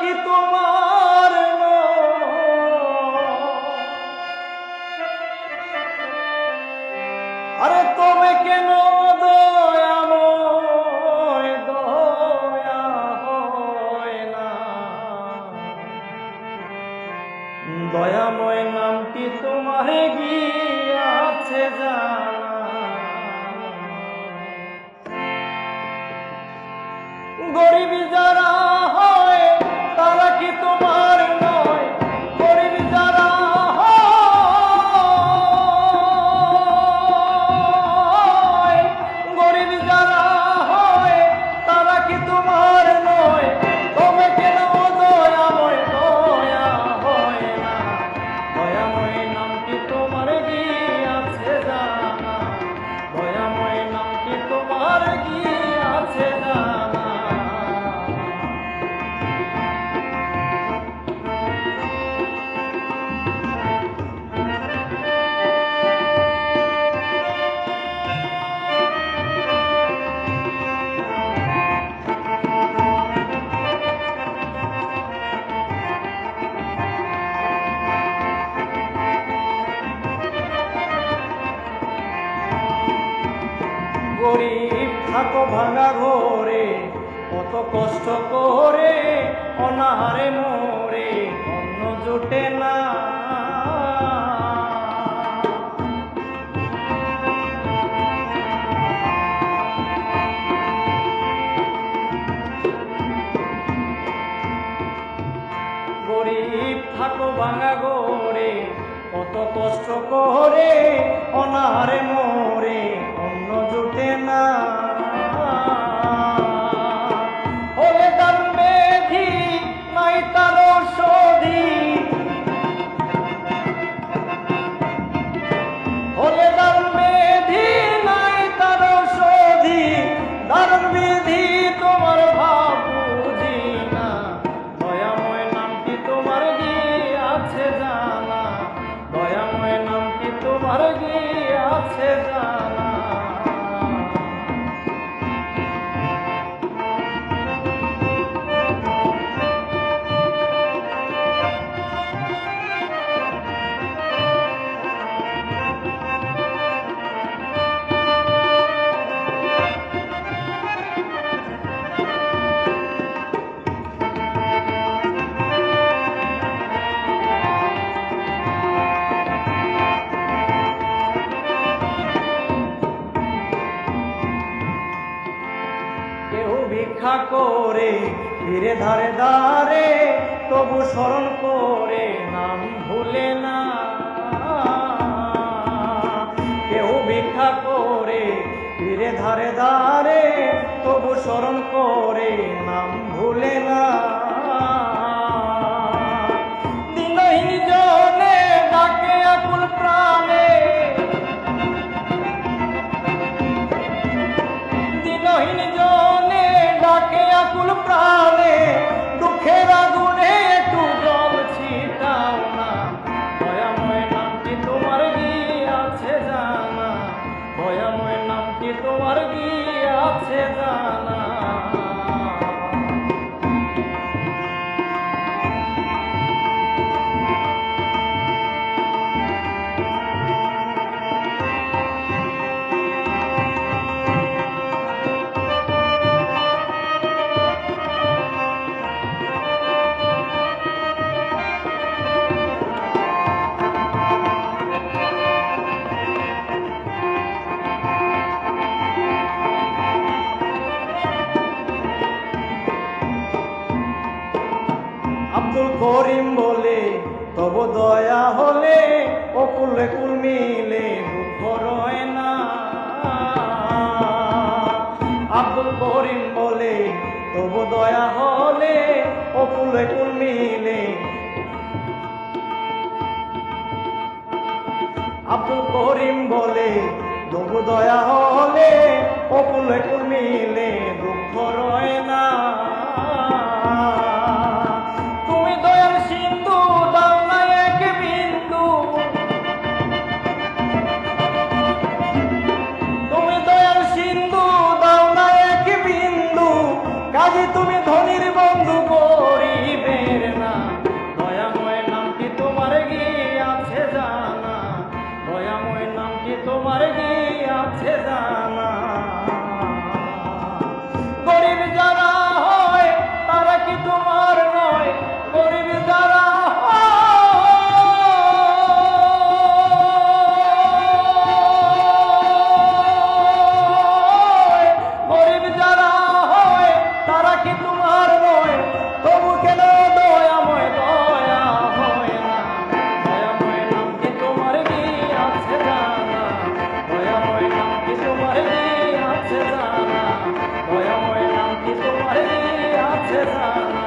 কি তোমার আরে তবে কেন দয়াময় দয়া দয়াময় নামটি তোমার গিয়াছে জানা। গরিব গরিব থাকো ভাঙা ঘরে, কত কষ্ট করে অনাহারে মোরে, অন্ন জোটে না। থাকো ভাঙা ঘরে, কত কষ্ট করে অনাহারে মোরে কেউ ভিক্ষা করে, ধীরে ধারে ধারে তবু স্মরণ করে, নাম ভুলে না। কেউ ভিক্ষা করে, ধীরে ধারে ধারে তবু স্মরণ করে, নাম ভুলে না। প্রাণে, দুঃখের আগুনে একটু জল ছিটাও না। দয়াময় নামটি তোমার গিয়াছে জানা? দয়াময় নামটি তোমার গিয়াছে জানা? আব্দুল করিম বলে, তব দয়া হলে অকুলে কুল মিলে দুঃখ রয় না। আব্দুল করিম বলে, তব দয়া হলে অকুলে কুল মিলে। আব্দুল করিম বলে, তবু দয়া হলে অকুলে কুল মিলে দুঃখ রয় না। Yeah.